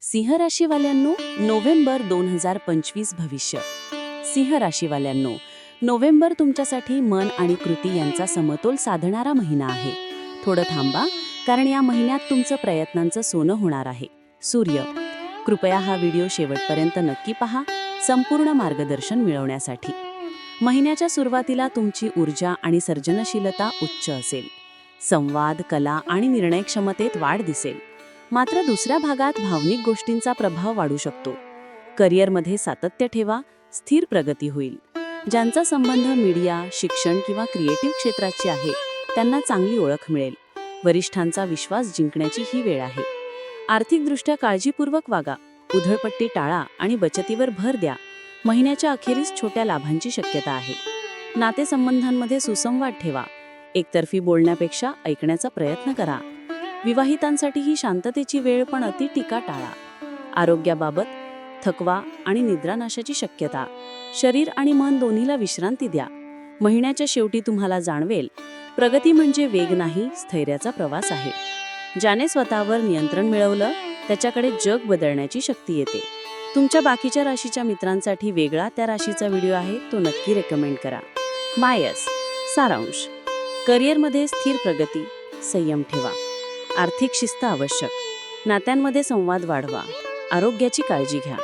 सिंह राशीवाल्यांनो November दोन हजार पंचवीस भविष्य. सिंह राशीवाल्यांनो नोव्हेंबर तुमच्यासाठी मन आणि कृती यांचा समतोल साधणारा महिना आहे. थोडं थांबा कारण या महिन्यात तुमचं प्रयत्नांचं सोनं होणार आहे. सूर्य कृपया हा व्हिडिओ शेवटपर्यंत नक्की पहा संपूर्ण मार्गदर्शन मिळवण्यासाठी. महिन्याच्या सुरुवातीला तुमची ऊर्जा आणि सर्जनशीलता उच्च असेल. संवाद कला आणि निर्णय क्षमतेत वाढ दिसेल. मात्र दुसऱ्या भागात भावनिक गोष्टींचा प्रभाव वाढू शकतो. करिअरमध्ये सातत्य ठेवा स्थिर प्रगती होईल. ज्यांचा संबंध मीडिया शिक्षण किंवा क्रिएटिव्ह क्षेत्राची आहे त्यांना चांगली ओळख मिळेल. वरिष्ठांचा विश्वास जिंकण्याची ही वेळ आहे. आर्थिकदृष्ट्या काळजीपूर्वक वागा. उधळपट्टी टाळा आणि बचतीवर भर द्या. महिन्याच्या अखेरीस छोट्या लाभांची शक्यता आहे. नातेसंबंधांमध्ये सुसंवाद ठेवा. एकतर्फी बोलण्यापेक्षा ऐकण्याचा प्रयत्न करा. विवाहितांसाठी ही शांततेची वेळ पण अति टीका टाळा आरोग्याबाबत थकवा आणि निद्रानाशाची शक्यता. शरीर आणि मन दोन्हीला विश्रांती द्या. महिन्याच्या शेवटी तुम्हाला जाणवेल प्रगती म्हणजे वेग नाही स्थैर्याचा प्रवास आहे. ज्याने स्वतःवर नियंत्रण मिळवलं त्याच्याकडे जग बदलण्याची शक्ती येते. तुमच्या बाकीच्या राशीच्या मित्रांसाठी वेगळा त्या राशीचा व्हिडिओ आहे तो नक्की रेकमेंड करा. मायस सारांश. करिअरमध्ये स्थिर प्रगती संयम ठेवा. आर्थिक शिस्त आवश्यक. नात्यांमध्ये संवाद वाढवा. आरोग्याची काळजी घ्या.